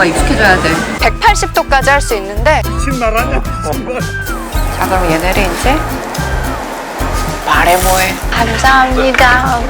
거에 익숙해져야 돼. 180도까지 할 수 있는데 신발 아니야? 신발. 자 그럼 얘네를 이제 말해 뭐해 감사합니다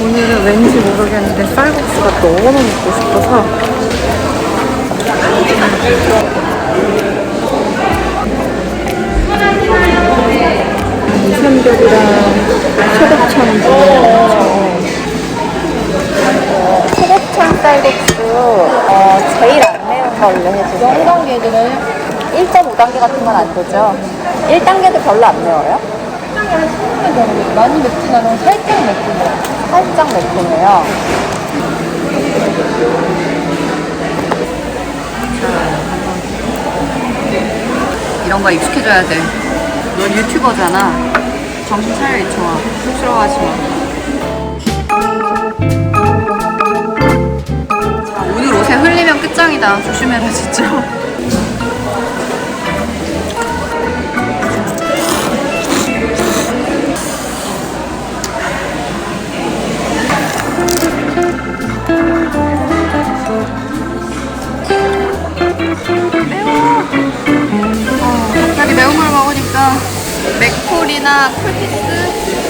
오늘은 왠지 모르겠는데 쌀국수가 너무 먹고 싶어서 되죠? 1단계도 별로 안 매워요? 많이 맵진 않아 살짝 맵긴 살짝 매콤해요 이런 거에 익숙해져야 돼. 넌 유튜버잖아. 정신 차려 이청아. 쑥스러워하지 마. 자, 오늘 옷에 흘리면 끝장이다. 조심해라 진짜.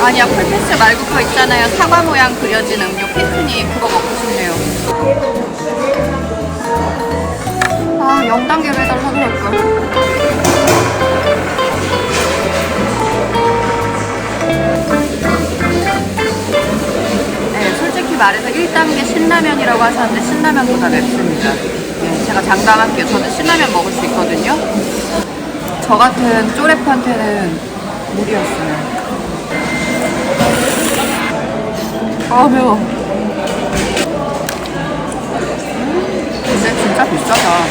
아니야 쿨피스 말고 그거 있잖아요. 사과 모양 그려진 음료 피크닉 그거 먹고 싶네요. 아 0단계로 해달라 그럴걸. 네 솔직히 말해서 1단계 신라면이라고 하셨는데 신라면보다 맵습니다. 네, 제가 장담할게요. 저는 신라면 먹을 수 있거든요. 저 같은 쪼랩한테는 무리였어요. 아 매워. 근데 진짜 비싸다.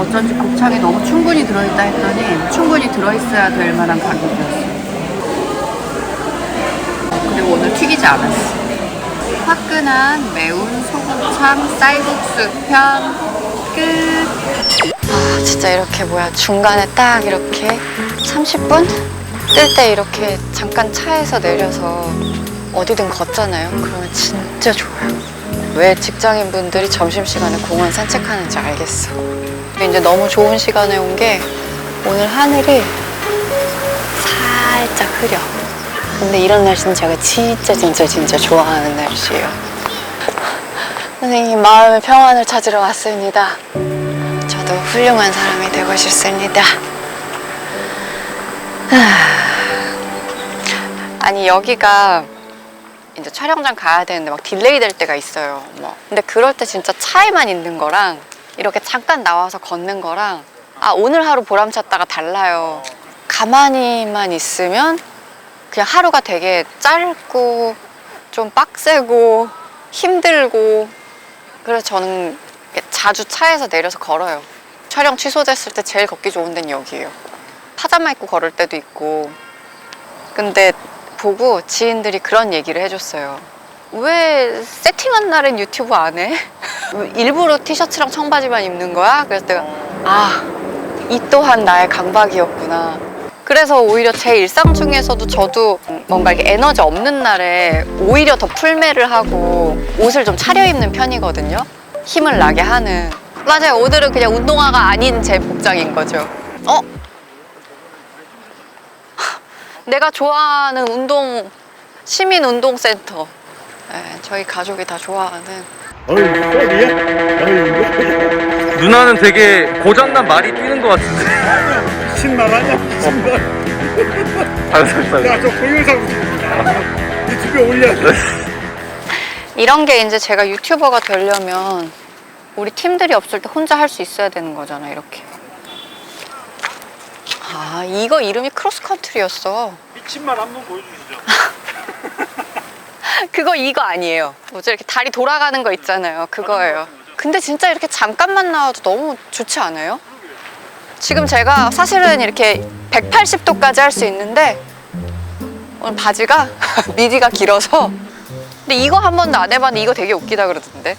어쩐지 곱창이 너무 충분히 들어있다 했더니 충분히 들어있어야 될 만한 가격이었어. 근데 오늘 튀기지 않았어. 화끈한 매운 소금창 쌀국수 편 끝. 아 진짜 이렇게 뭐야 중간에 딱 이렇게 30분 뜰 때 이렇게 잠깐 차에서 내려서 어디든 걷잖아요. 그러면 진짜 좋아요. 왜 직장인 분들이 점심시간에 공원 산책하는지 알겠어. 근데 이제 너무 좋은 시간에 온 게 오늘 하늘이 살짝 흐려. 근데 이런 날씨는 제가 진짜 진짜 진짜 좋아하는 날씨예요. 선생님 마음의 평안을 찾으러 왔습니다. 저도 훌륭한 사람이 되고 싶습니다. 아니 여기가 이제 촬영장 가야 되는데 막 딜레이 될 때가 있어요. 뭐. 근데 그럴 때 진짜 차에만 있는 거랑 이렇게 잠깐 나와서 걷는 거랑 아 오늘 하루 보람찼다가 달라요. 가만히만 있으면 그냥 하루가 되게 짧고 좀 빡세고 힘들고 그래서 저는 자주 차에서 내려서 걸어요. 촬영 취소됐을 때 제일 걷기 좋은 데는 여기예요. 파자마 입고 걸을 때도 있고. 근데 보고 지인들이 그런 얘기를 해줬어요. 왜 세팅한 날엔 유튜브 안 해? 왜 일부러 티셔츠랑 청바지만 입는 거야? 내가 아, 이 또한 나의 강박이었구나. 그래서 오히려 제 일상 중에서도 저도 뭔가 이렇게 에너지 없는 날에 오히려 더 풀매를 하고 옷을 좀 차려입는 편이거든요. 힘을 나게 하는. 맞아요. 오늘은 그냥 운동화가 아닌 제 복장인 거죠. 어? 내가 좋아하는 운동, 시민 운동센터. 네, 저희 가족이 다 좋아하는. 어이, 꼴이야? 어이, 누나는 되게 고장난 말이 뛰는 것 같은데. 신발 아니야? 신발. 살살살. 야, 저 동영상 유튜브에 올려. 이런 게 이제 제가 유튜버가 되려면 우리 팀들이 없을 때 혼자 할 수 있어야 되는 거잖아, 이렇게. 아, 이거 이름이 크로스컨트리였어. 미친말 한번 보여주시죠. 그거 이거 아니에요. 뭐죠? 이렇게 다리 돌아가는 거 있잖아요. 그거예요. 근데 진짜 이렇게 잠깐만 나와도 너무 좋지 않아요? 지금 제가 사실은 이렇게 180도까지 할 수 있는데 오늘 바지가 미디가 길어서 근데 이거 한 번도 안 해봤는데 이거 되게 웃기다 그러던데.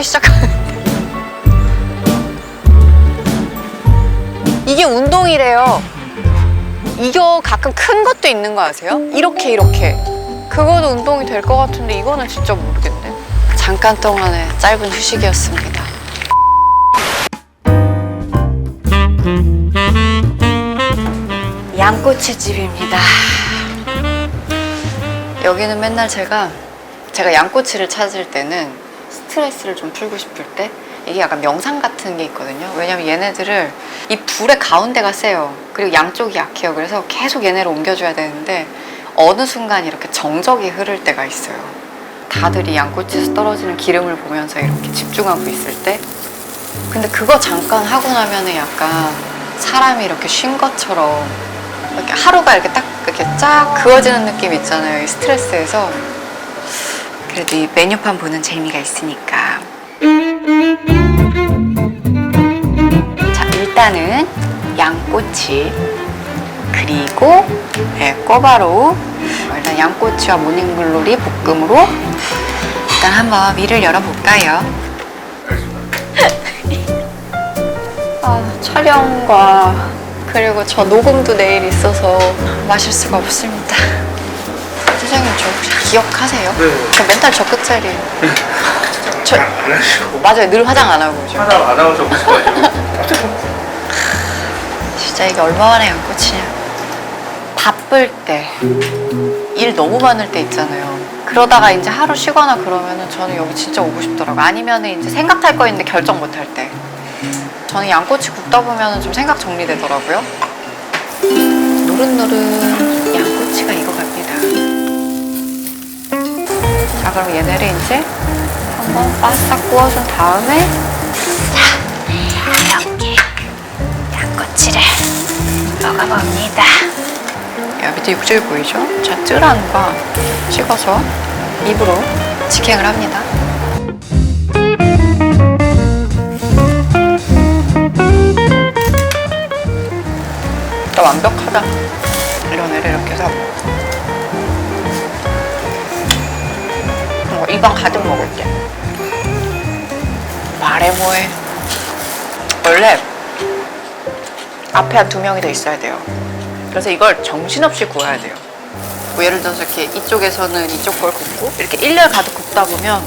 뛰어놀기 시작하는데 이게 운동이래요. 이거 가끔 큰 것도 있는 거 아세요? 이렇게 이렇게 그거도 운동이 될 것 같은데 이거는 진짜 모르겠네. 잠깐 동안의 짧은 휴식이었습니다. 양꼬치 집입니다. 여기는 맨날 제가 제가 양꼬치를 찾을 때는 스트레스를 좀 풀고 싶을 때 이게 약간 명상 같은 게 있거든요. 왜냐면 얘네들을 이 불의 가운데가 세요. 그리고 양쪽이 약해요. 그래서 계속 얘네를 옮겨줘야 되는데 어느 순간 이렇게 정적이 흐를 때가 있어요. 다들 이 양꼬치에서 떨어지는 기름을 보면서 이렇게 집중하고 있을 때 근데 그거 잠깐 하고 나면은 약간 사람이 이렇게 쉰 것처럼 이렇게 하루가 이렇게 딱 이렇게 쫙 그어지는 느낌 있잖아요. 이 스트레스에서. 그래도 이 메뉴판 보는 재미가 있으니까. 자, 일단은 양꼬치. 그리고 네, 꼬바로우. 일단 양꼬치와 모닝글로리 볶음으로 일단 한번 위를 열어볼까요? 아, 촬영과 그리고 저 녹음도 내일 있어서 마실 수가 없습니다. 사장님 저 혹시 기억하세요? 네. 저 맨날 저 끝자리에요. 저안 하시고. 맞아요. 늘 화장 안 하고 오죠. 하나 안 하고 싶어요. 진짜 이게 얼마나 양꼬치냐. 바쁠 때, 일 너무 많을 때 있잖아요. 그러다가 이제 하루 쉬거나 그러면은 저는 여기 진짜 오고 싶더라고요. 아니면은 이제 생각할 거 있는데 결정 못 할 때. 저는 양꼬치 굽다 보면은 좀 생각 정리되더라고요. 노릇노릇 양꼬치가 익어갑니다. 자, 그럼 얘네를 이제 한번 바싹 구워준 다음에 자, 이렇게 양꼬치를 먹어봅니다. 야, 밑에 육즙이 보이죠? 자, 쯔란과 찍어서 입으로 직행을 합니다. 완벽하다. 뭐 입안 가득 먹을게. 말해 뭐해. 원래 앞에 한 두 명이 더 있어야 돼요. 그래서 이걸 정신없이 구워야 돼요. 뭐 예를 들어서 이렇게 이쪽에서는 이쪽 걸 굽고 이렇게 일렬 가득 굽다 보면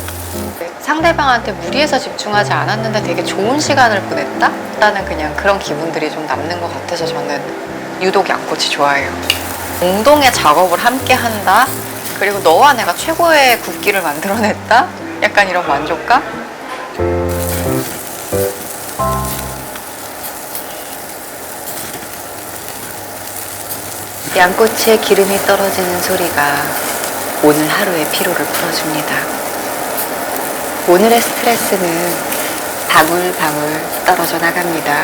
상대방한테 무리해서 집중하지 않았는데 되게 좋은 시간을 보냈다? 라는 그냥 그런 기분들이 좀 남는 것 같아서 저는 유독 양꼬치 좋아해요. 공동의 작업을 함께 한다? 그리고 너와 내가 최고의 굽기를 만들어냈다? 약간 이런 만족감? 양꼬치에 기름이 떨어지는 소리가 오늘 하루의 피로를 풀어줍니다. 오늘의 스트레스는 방울방울 떨어져 나갑니다.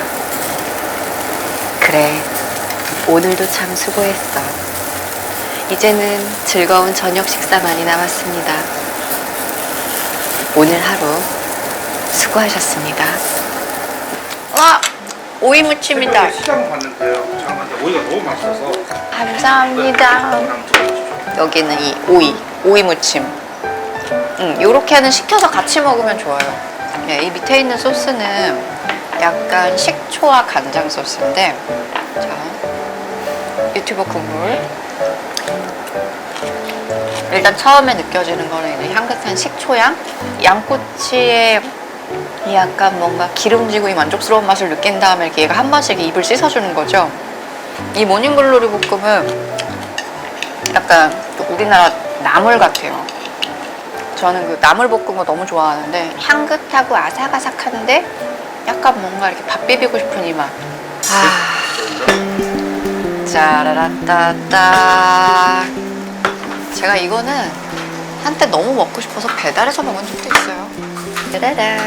그래, 오늘도 참 수고했어. 이제는 즐거운 저녁 식사만이 남았습니다. 오늘 하루 수고하셨습니다. 와! 오이 무침이다. 시장. 장난데 오이가 너무 맛있어서. 감사합니다. 들어주십시오. 여기는 이 오이, 오이 무침. 음, 요렇게는 시켜서 같이 먹으면 좋아요. 네, 이 밑에 있는 소스는 약간 식초와 간장 소스인데, 자, 유튜버 국물. 일단 처음에 느껴지는 거는 이제 향긋한 식초향, 양꼬치의 이 약간 뭔가 기름지고 이 만족스러운 맛을 느낀 다음에 이렇게 얘가 한 번씩 입을 씻어주는 거죠. 이 모닝글로리 볶음은 약간 그 우리나라 나물 같아요. 저는 그 나물 거 너무 좋아하는데 향긋하고 아삭아삭한데 약간 뭔가 이렇게 밥 비비고 싶은 이 맛. 아. 짜라라따따. 제가 이거는 한때 너무 먹고 싶어서 배달해서 먹은 적도 있어요. 짜라라.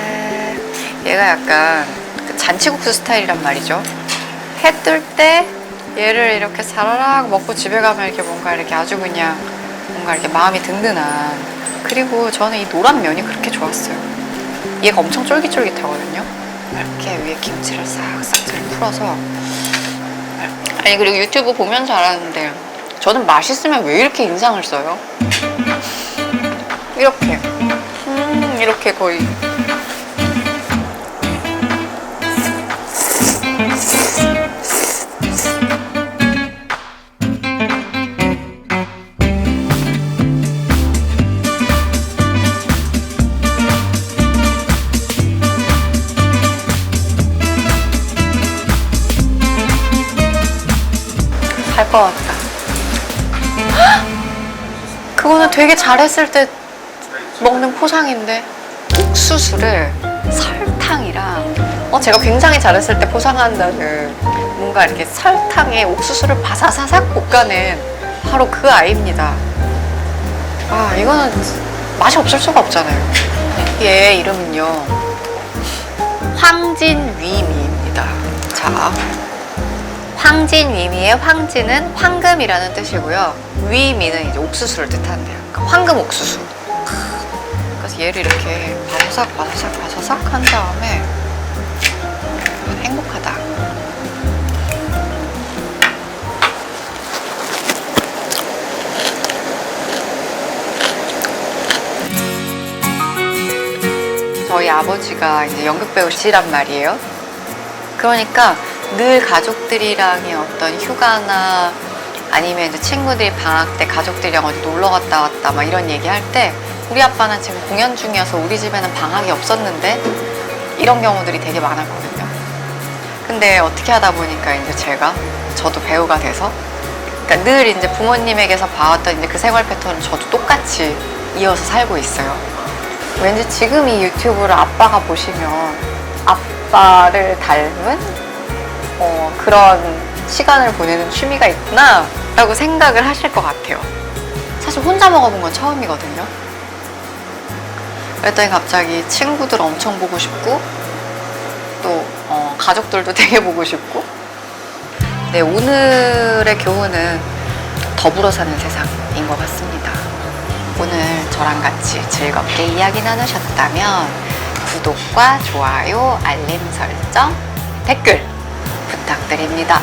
얘가 약간 그 잔치국수 스타일이란 말이죠. 해 뜰 때 얘를 이렇게 사라락 먹고 집에 가면 이렇게 뭔가 이렇게 아주 그냥 뭔가 이렇게 마음이 든든한 그리고 저는 이 노란 면이 그렇게 좋았어요. 얘가 엄청 쫄깃쫄깃하거든요. 이렇게 위에 김치를 싹싹 잘 풀어서 아니 그리고 유튜브 보면서 알았는데 저는 맛있으면 왜 이렇게 인상을 써요? 이렇게 음 이렇게 거의 살것 같다. 헉! 그거는 되게 잘했을 때 먹는 포상인데 옥수수를 설탕이랑 어 제가 굉장히 잘했을 때 포상한다는 뭔가 이렇게 설탕에 옥수수를 바사사삭 볶아낸 바로 그 아이입니다. 아 이거는 맛이 없을 수가 없잖아요. 얘 이름은요 황진위미입니다. 자 황진위미의 황진은 황금이라는 뜻이고요. 위미는 이제 옥수수를 뜻한대요. 그러니까 황금 옥수수. 그래서 얘를 이렇게 바사삭 바사삭 바사삭 한 다음에 행복하다. 저희 아버지가 이제 연극 배우시란 말이에요. 그러니까 늘 가족들이랑의 어떤 휴가나 아니면 이제 친구들이 방학 때 가족들이랑 어디 놀러 갔다 왔다 막 이런 얘기 할 때 우리 아빠는 지금 공연 중이어서 우리 집에는 방학이 없었는데 이런 경우들이 되게 많았거든요. 근데 어떻게 하다 보니까 이제 제가 저도 배우가 돼서 그러니까 늘 이제 부모님에게서 봐왔던 이제 그 생활 패턴을 저도 똑같이 이어서 살고 있어요. 왠지 지금 이 유튜브를 아빠가 보시면 아빠를 닮은 어, 그런 시간을 보내는 취미가 있구나 라고 생각을 하실 것 같아요. 사실 혼자 먹어본 건 처음이거든요. 그랬더니 갑자기 친구들 엄청 보고 싶고 또 어, 가족들도 되게 보고 싶고 네, 오늘의 교훈은 더불어 사는 세상인 것 같습니다. 오늘 저랑 같이 즐겁게 이야기 나누셨다면 구독과 좋아요, 알림 설정, 댓글 부탁드립니다.